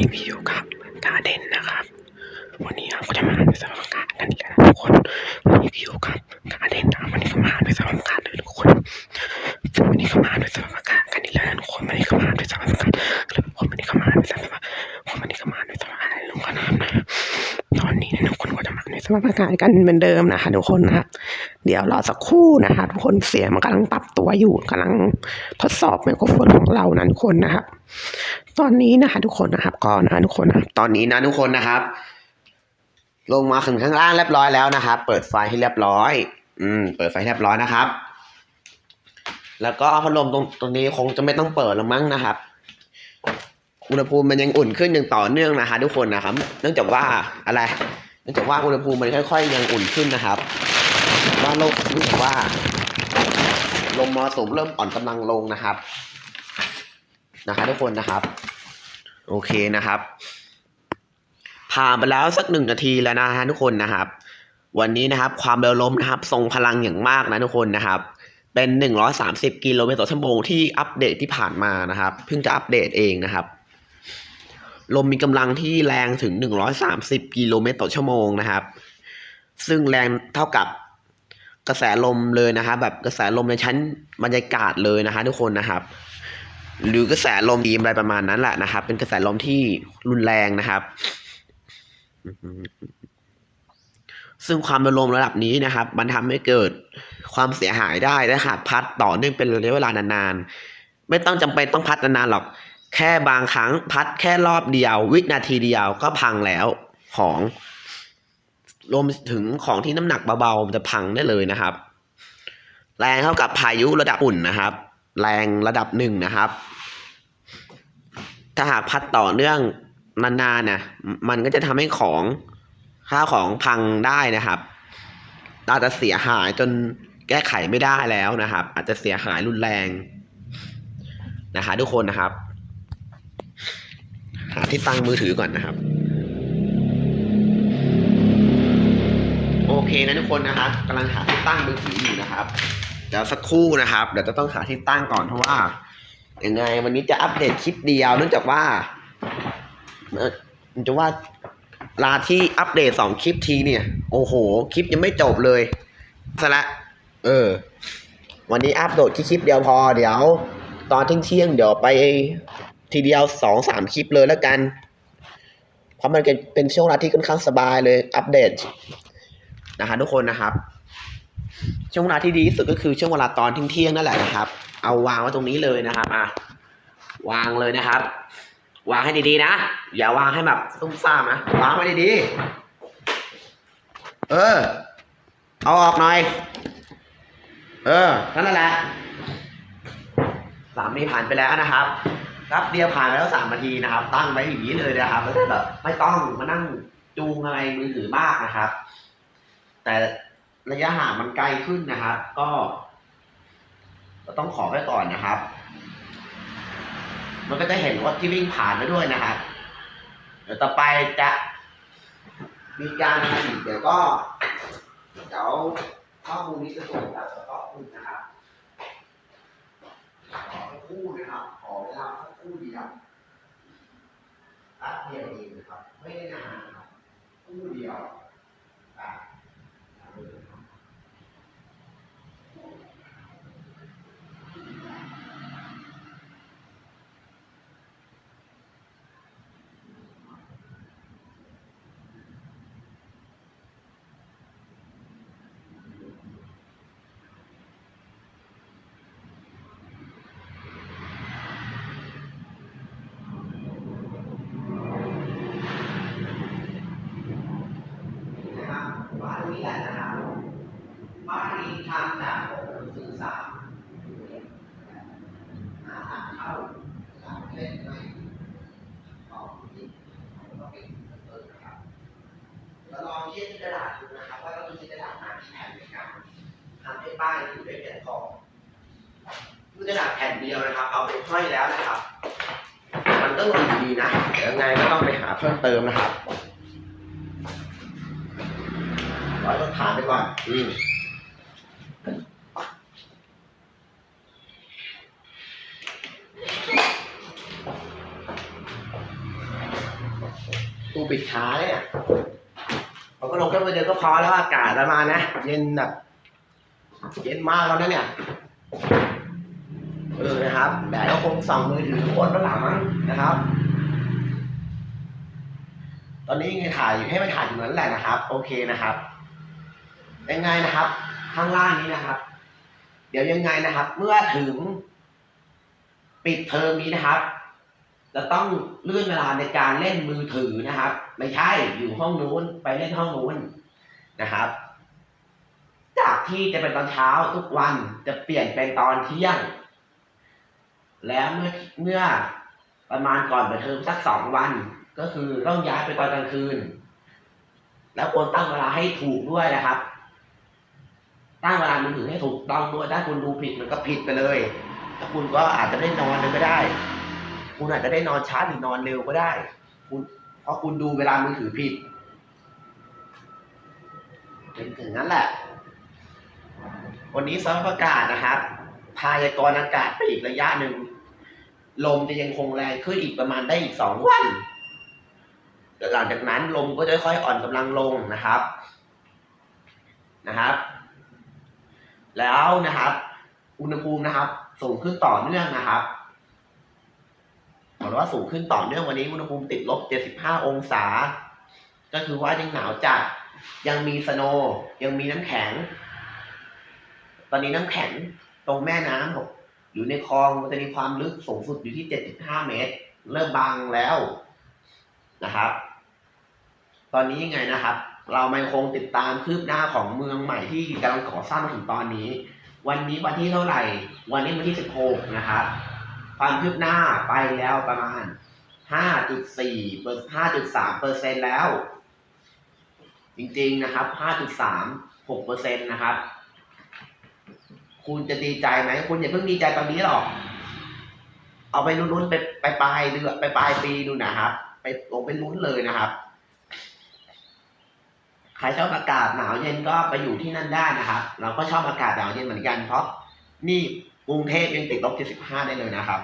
นี้พี่อยู่กับการเด่นนะครับ วันนี้เราก็จะมาอ่านสภาพอากาศกันอีกแล้วทุกคนวันนี้พี่อยู่กับการเด่นนะวันนี้ก็มาอ่านสภาพอากาศเลยทุกคนวันนี้ก็มาอ่านสภาพอากาศกันอีกแล้วทุกคนวันนี้ก็มาอ่านสภาพอากาศแล้วทุกคนวันนี้ก็มาอ่านสภาพวันนี้ก็มาอ่านสภาพอากาศทุกคนนะครับนะตอนนี้นะทุกคนก็จะมาอ่านสภาพอากาศกันเหมือนเดิมนะคะทุกคนนะครับ เดี๋ยวรอสักครู่นะคะทุกคนเสียงมันกำลังปรับตัวอยู่กำลังทดสอบไมโครโฟนของเรานะทุกคนนะครับ ตอนนี้นะคะ ทุกคนนะครับก็นะคะทุกคนนะตอนนี้นะทุกคนนะครับ ลงมาถึงข้างล่างเรียบร้อยแล้วนะครับ เปิดไฟให้เรียบร้อย อืม เปิดไฟเรียบร้อยนะครับ แล้วก็พัดลมตรงตรงนี้คงจะไม่ต้องเปิดแล้วมั้งนะครับ อุณหภูมิมันยังอุ่นขึ้นอย่างต่อเนื่องนะคะ ทุกคนนะครับ เนื่องจากว่าอะไร เนื่องจากว่าอุณหภูมิมันค่อย ๆ ยังอุ่นขึ้นนะครับ ว่าโลกเนื่องจากว่า ลมมรสุมเริ่มอ่อนกำลังลงนะครับ นะคะทุกคนนะครับ โอเคนะครับ ผ่านไปแล้วสักหนึ่งนาทีแล้วนะฮะทุกคนนะครับ วันนี้นะครับ ความเร็วลมนะครับ ทรงพลังอย่างมากนะทุกคนนะครับเป็นหนึ่งร้อยสามสิบกิโลเมตรต่อชั่วโมงที่อัปเดตที่ผ่านมานะครับ เพิ่งจะอัปเดตเองนะครับ ลมมีกำลังที่แรงถึงหนึ่งร้อยสามสิบกิโลเมตรต่อชั่วโมงนะครับ ซึ่งแรงเท่ากับ กระแสลมเลยนะครับแบบกระแสลมในชั้นบรรยากาศเลยนะคะทุกคนนะครับ หรือกระแสลมดีมอะไรประมาณนั้นแหละนะครับ เป็นกระแสลมที่รุนแรงนะครับ ซึ่งความระลมระดับนี้นะครับ มันทำให้เกิดความเสียหายได้ถ้าหากพัดต่อเนื่องเป็นระยะเวลานานๆ ไม่ต้องจำเป็นต้องพัดนานๆหรอก แค่บางครั้งพัดแค่รอบเดียว วินาทีเดียวก็พังแล้วของ รวมถึงของที่น้ำหนักเบาๆมันจะพังได้เลยนะครับ แรงเท่ากับพายุระดับอุ่นนะครับ แรงระดับหนึ่งนะครับ ถ้าหากพัดต่อเนื่องนานๆเนี่ยมันก็จะทำให้ของข้าวของพังได้นะครับอาจจะเสียหายจนแก้ไขไม่ได้แล้วนะครับ อาจจะเสียหายรุนแรงนะคะทุกคนนะครับ หาที่ตั้งมือถือก่อนนะครับ เคนะทุกคนนะครับกำลังหาที่ตั้งมือถืออยู่นะครับเดี๋ยวสักครู่นะครับ เดี๋ยวจะต้องหาที่ตั้งก่อนเพราะว่ายังไงวันนี้จะอัปเดตคลิปเดียวเนื่องจากว่าเออจะว่าลาที่อัปเดตสองคลิปทีเนี่ย โอ้โห คลิปยังไม่จบเลยซะละเออ วันนี้อัปโหลดแค่คลิปเดียวพอ เดี๋ยว ตอนเที่ยงเดี๋ยวไปทีเดียวสองสามคลิปเลยแล้วกัน เพราะมันเป็นช่วงเวลาที่ค่อนข้างสบายเลย อัปเดต นะคะทุกคนนะครับ ช่วงเวลาที่ดีที่สุดก็คือช่วงเวลาตอนเที่ยงๆนั่นแหละนะครับ เอาวางไว้ตรงนี้เลยนะครับอะวางเลยนะครับ วางให้ดีๆนะ อย่าวางให้แบบซุ่มซ่ามนะวางไว้ดีๆเออ เอาออกหน่อย เออนั่นแหละสามนาทีผ่านไปแล้วนะครับครับเดียวผ่านไปแล้วสามนาทีนะครับ ตั้งไว้อย่างนี้เลยนะครับแล้วก็แบบไม่ต้องมานั่งจูงอะไรมือถือมากนะครับ แต่ระยะห่างมันไกลขึ้นนะครับ ก็ต้องขอไว้ก่อนนะครับ มันก็จะเห็นรถที่วิ่งผ่านไปด้วยนะครับ เดี๋ยวต่อไปจะมีการเดี๋ยวก็เดี๋ยวข้อมูลนี้จะส่งจากสต็อกคุณนะครับขอคู่นะครับ ขอเวลาสักคู่เดียวแป๊บเดียวเองนะครับ ไม่ได้นานครับคู่เดียวอะ นะครับบ้านนี้แหละนะครับบ้านนี้ทำจากระบบสื่อสารหาทางเข้าสามเล่นไม่ต่อที่ก็เป็นเปิดนะครับแล้วลองเทียบที่กระดาษดูนะครับ ว่าเราจะกระดาษหนาที่แผ่นในการทำให้ป้ายอยู่ด้วยแผ่นทองคือกระดาษแผ่ นเดียวนะครับ เอาไปห้อยแล้วนะครับ มันก็ลงดีนะเดี๋ยวยังไงก็ต้องไปหาเพิ่มเติมนะครับร้อยต้นฐานไปก่อนอืมปิดช้าเนี่ยผมก็ลงแค่วันเดียวก็พอแล้วอากาศประมาณนะ เย็นแบบเย็นมากแล้วนะเนี่ย เออนะครับแต่ก็คงส่องมือถือทุกคนด้านหลังมั้งนะครับ ตอนนี้ยังไงถ่ายอยู่ให้มันถ่ายอยู่นั้นแหละนะครับ โอเคนะครับ ยังไงนะครับ ข้างล่างนี้นะครับ เดี๋ยวยังไงนะครับ เมื่อถึง ปิดเทอมนี้นะครับจะต้องเลื่อนเวลาในการเล่นมือถือนะครับ ไม่ใช่อยู่ห้องนู้นไปเล่นห้องนู้นนะครับ จากที่จะเป็นตอนเช้าทุกวันจะเปลี่ยนเป็นตอนเที่ยง แล้วเมื่อเมื่อประมาณก่อนเปิดเทอมสักสองวัน ก็คือต้องย้ายไปตอนกลางคืน แล้วควรตั้งเวลาให้ถูกด้วยนะครับ ตั้งเวลามือถือให้ถูกต้องด้วยถ้าคุณดูผิดมันก็ผิดไปเลยแล้วคุณก็อาจจะได้นอนเลยก็ได้ คุณอาจจะได้นอนช้าหรือนอนเร็วก็ได้ คุณเพราะคุณดูเวลามือถือผิดเป็นถึงนั้นแหละ วันนี้สภาพอากาศนะครับ พยากรณ์อากาศไปอีกระยะหนึ่ง ลมจะยังคงแรงขึ้นอีกประมาณได้อีกสองวันหลังจากนั้นลมก็จะค่อยอ่อนกำลังลงนะครับนะครับ แล้วนะครับ อุณหภูมินะครับ สูงขึ้นต่อเนื่องนะครับบอกว่าสูงขึ้นต่อเนื่องวันนี้อุณหภูมิติดลบ 75 องศา ก็คือว่ายังหนาวจัด ยังมีสโนยังมีน้ำแข็ง ตอนนี้น้ำแข็ง ตรงแม่น้ำผมอยู่ในคลองมันจะมีความลึกสูงสุดอยู่ที่ 7.5 เมตร เริ่มบางแล้วนะครับ ตอนนี้ยังไงนะครับ เราไม่คงติดตามคืบหน้าของเมืองใหม่ที่กำลังก่อสร้างมาถึงตอนนี้ วันนี้วันที่เท่าไหร่ วันนี้วันที่ 16 นะครับ ความคืบหน้าไปแล้วประมาณ 5.4เปอร์5.3เปอร์เซ็นแล้ว จริงๆนะครับ 5.3 6เปอร์เซ็นนะครับ คุณจะดีใจไหมคุณอย่าเพิ่งดีใจตอนนี้หรอก เอาไปลุ้นๆไปไปปลายเดือนไปปลายปีดูนะครับ ไปลงไปลุ้นเลยนะครับใครชอบอากาศหนาวเย็นก็ไปอยู่ที่นั่นได้นะครับ เราก็ชอบอากาศหนาวเย็นเหมือนกัน เพราะนี่กรุงเทพยังติดลบ75ได้เลยนะครับ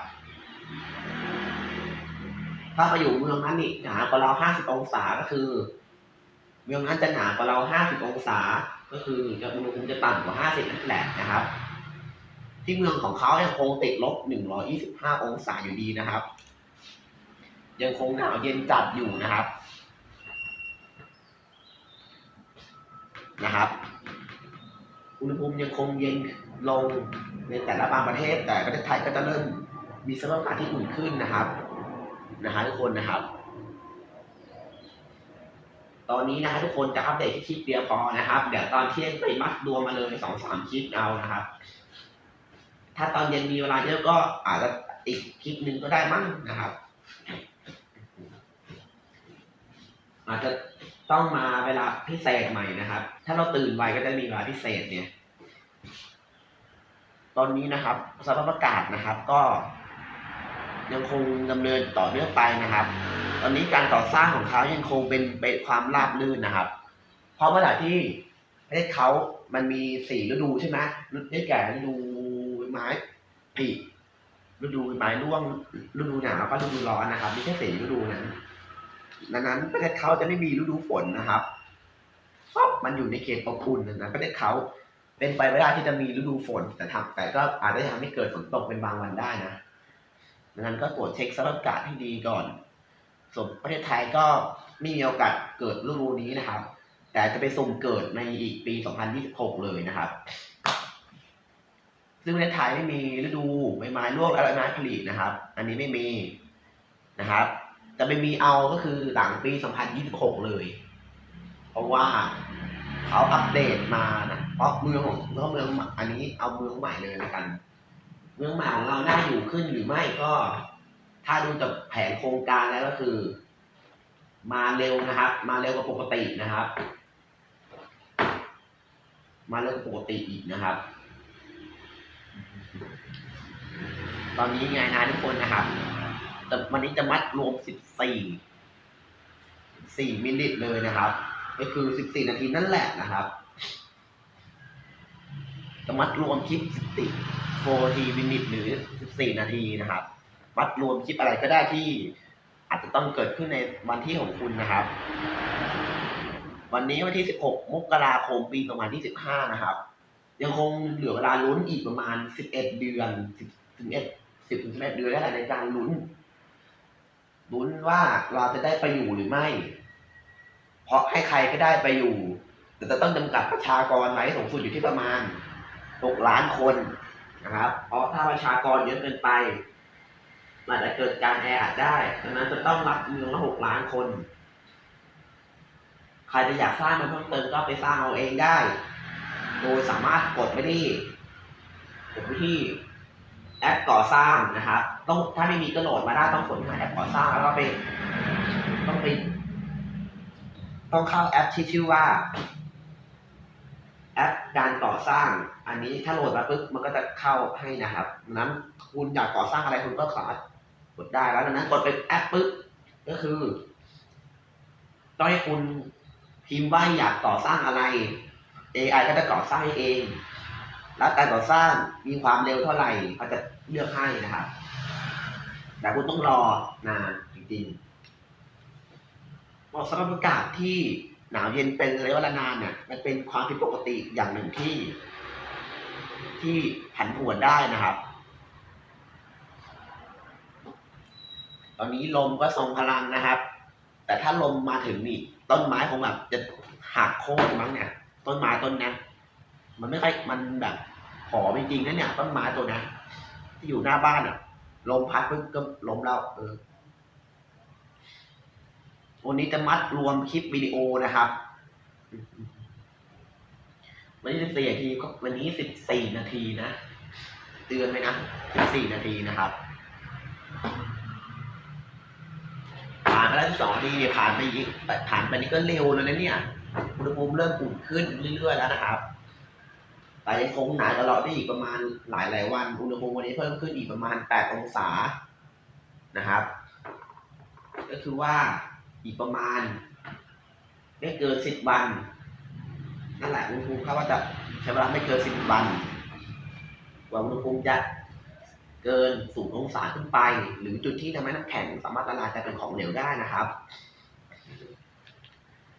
ถ้าไปอยู่เมืองนั้นนี่หนาวกว่าเรา50องศาก็คือ เมืองนั้นจะหนาวกว่าเรา50องศา ก็คือจะอุณหภูมิจะต่ำกว่า50นั่นแหละนะครับ ที่เมืองของเขายังคงติดลบ 125 องศาอยู่ดีนะครับ ยังคงหนาวเย็นจัดอยู่นะครับนะครับ อุณหภูมิยังคงเย็นลงในแต่ละบางประเทศ แต่ประเทศไทยก็จะเริ่มมีสภาพอากาศที่อุ่นขึ้นนะครับนะฮะทุกคนนะครับ ตอนนี้นะฮะทุกคนจะอัปเดตคลิปเดียวพอนะครับ เดี๋ยวตอนเที่ยงไปมัดรวมมาเลยสองสามคลิปเอานะครับ ถ้าตอนเย็นมีเวลาเยอะก็อาจจะอีกคลิปหนึ่งก็ได้มั้งนะครับ อาจจะต้องมาเวลาพิเศษใหม่นะครับ ถ้าเราตื่นไวก็จะมีเวลาพิเศษเนี่ย ตอนนี้นะครับสภาพอากาศนะครับ ก็ ยังคงดำเนินต่อเนื่องไปนะครับ ตอนนี้การก่อสร้างของเขายังคงเป็นเป็นความราบรื่นนะครับ เพราะเมื่อไหร่ที่ประเทศเขามันมีสี่ฤดูใช่ไหมได้แก่ฤดู ไม้ผลิฤดูไม้ร่วงฤดูหนาวก็ฤดูร้อนนะครับ มีแค่สี่ฤดูนั้นดังนั้นประเทศเขาจะไม่มีฤดูฝนนะครับเพราะมันอยู่ในเขตอบอุ่นนะประเทศเขาเป็นไปไม่ได้ที่จะมีฤดูฝนแต่ทำแต่ก็อาจจะทำให้เกิดฝนตกเป็นบางวันได้นะดังนั้นก็ตรวจเช็คสภาพอากาศให้ดีก่อนส่วนประเทศไทยก็ไม่มีโอกาสเกิดฤดูนี้นะครับ แต่จะไปสุ่มเกิดในอีกปี 2026 เลยนะครับ ซึ่งประเทศไทยไม่มีฤดูใบไม้ร่วงและใบไม้ผลินะครับ อันนี้ไม่มีนะครับจะไปมีเอาก็คือหลังปี 2026 เลย เพราะว่าเขาอัปเดตมานะเพราะเมืองของเพราะเมืองอันนี้เอาเมืองใหม่เลยล้วกัน เมืองใหม่ของเราน่าอยู่ขึ้นหรือไม่ก็ ถ้าดูจากแผนโครงการแล้วก็คือ มาเร็วนะครับ มาเร็วกว่าปกตินะครับ มาเร็วกว่าปกติอีกนะครับ ตอนนี้ไงนะทุกคนนะครับ แต่วันนี้จะมัดรวม14 4มิลลิเลยนะครับ ก็คือ14นาทีนั่นแหละนะครับจะมัดรวมคลิป10 4ทีมินิทหรือ14นาทีนะครับ มัดรวมคลิปอะไรก็ได้ที่อาจจะต้องเกิดขึ้นในวันที่ของคุณนะครับ วันนี้วันที่ 16 มกราคมปีประมาณที่ 15 นะครับ ยังคงเหลือเวลาลุ้นอีกประมาณ 11 เดือน10ถึง 1 10ถึง11เดือนแล้วในการลุ้นลุ้นว่าเราจะได้ไปอยู่หรือไม่ เพราะให้ใครก็ได้ไปอยู่ แต่จะต้องจำกัดประชากรไว้สูงสุดอยู่ที่ประมาณ6ล้านคนนะครับ เพราะถ้าประชากรเยอะเกินไปอาจจะเกิดการแออัดได้ดังนั้นจะต้องรับเมืองละ6ล้านคน ใครจะอยากสร้างมันเพิ่มเติมก็ไปสร้างเอาเองได้ โดยสามารถกดไปที่กดไปที่ แอปก่อสร้างนะครับต้องถ้าไม่มีก็โหลดมาได้ต้องกดหาแอปก่อสร้างแล้วก็ไปต้องไปต้องเข้าแอปที่ชื่อว่า แอปการก่อสร้าง อันนี้ถ้าโหลดมาปุ๊บมันก็จะเข้าให้นะครับนั้นคุณอยากก่อสร้างอะไรคุณก็สามารถกดได้แล้วดังนั้นกดเป็นแอปปุ๊บก็คือต้องให้คุณพิมพ์ว่าอยากก่อสร้างอะไร AI ก็จะก่อสร้างให้เอง แล้วการก่อสร้างมีความเร็วเท่าไหร่เขาจะเลือกให้นะครับแต่คุณต้องรอนานจริงๆเหมาะสำหรับอากาศที่หนาวเย็นเป็นระยะเวลานานเนี่ยมันเป็นความผิดปกติอย่างหนึ่งที่ ที่ผันผวนได้นะครับ ตอนนี้ลมก็ทรงพลังนะครับ แต่ถ้าลมมาถึงนี่ต้นไม้คงแบบจะหักโค่นมั้งเนี่ย ต้นไม้ต้นนี้ มันไม่ค่อยมันแบบหอมจริงๆนะเนี่ยต้นไม้ตัวนี้ที่อยู่หน้าบ้านอะลมพัดปุ๊บก็ล้มแล้วเออวันนี้จะมัดรวมคลิปวิดีโอนะครับ วันนี้สิบสี่นาทีก็วันนี้สิบสี่นาทีนะเตือนไว้นะสิบสี่นาทีนะครับผ่านไปแล้วที่สองนาทีเนี่ยผ่านไปอีกผ่านไปนี่ก็เร็วแล้วนะเนี่ยอุณหภูมิเริ่มอุ่นขึ้นเรื่อยๆแล้วนะครับ แต่ยังคงหนาตลอดได้อีกประมาณหลายหลายวัน อุณหภูมิวันนี้เพิ่มขึ้นอีกประมาณแปดองศานะครับ ก็คือว่าอีกประมาณ ไม่เกินสิบวันนั่นแหละอุณหภูมิคาดว่าจะใช้เวลาไม่เกินสิบวันกว่าอุณหภูมิจะเกินสูงองศาขึ้นไป หรือจุดที่ทำให้น้ำแข็งสามารถละลายกลายเป็นของเหลวได้นะครับ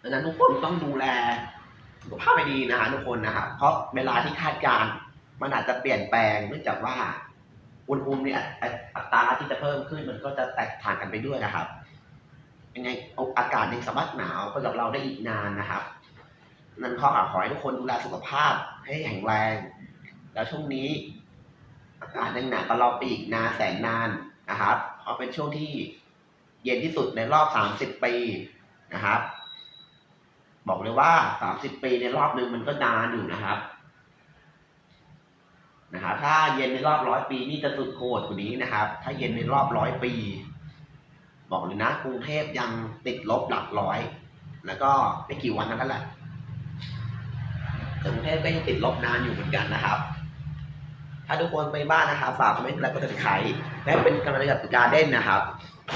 ดังนั้นทุกคนต้องดูแล สุขภาพให้ดีนะฮะทุกคนนะครับเพราะเวลาที่คาดการณ์มันอาจจะเปลี่ยนแปลงเนื่องจากว่าอุณหภูมิเนี่ยอัตราที่จะเพิ่มขึ้นมันก็จะแตกต่างกันไปด้วยนะครับยังไงอากาศยังสามารถหนาวไปกับเราได้อีกนานนะครับ นั้นขอขอให้ทุกคนดูแลสุขภาพให้แข็งแรง แล้วช่วงนี้อากาศยังหนาวกับเราไปอีกนานแสนนานนะครับเพราะเป็นช่วงที่เย็นที่สุดในรอบ 30 ปีนะครับ บอกเลยว่า30ปีในรอบหนึ่งมันก็นานอยู่นะครับนะครับถ้าเย็นในรอบร้อยปีนี่จะสุดโหดกว่านี้นะครับ ถ้าเย็นในรอบร้อยปี บอกเลยนะกรุงเทพยังติดลบหลักร้อย แล้วก็ไม่กี่วันนั้นแหละกรุงเทพก็ยังติดลบนานอยู่เหมือนกันนะครับ ถ้าทุกคนไปบ้านนะครับฝากคอมเมนต์แล้วก็จะขายและเป็นกำลังใจกับการเด่นนะครับ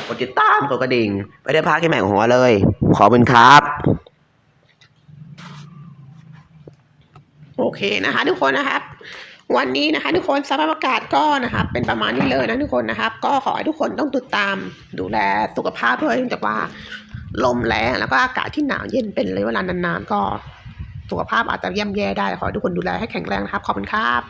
กดติดตามกดกระดิ่งไม่ได้พักแค่แม่งหัวเลย ขอบคุณครับ โอเคนะคะทุกคนนะครับ วันนี้นะคะ ทุกคนสภาพอากาศก็นะครับ เป็นประมาณนี้เลยนะทุกคนนะครับ ก็ขอให้ทุกคนต้องติดตามดูแลสุขภาพด้วยเนื่องจากว่าลมแรงแล้วก็อากาศที่หนาวเย็นเป็นระยะเวลานานๆก็สุขภาพอาจจะย่ำแย่ได้ขอให้ทุกคนดูแลให้แข็งแรงนะครับขอบคุณครับ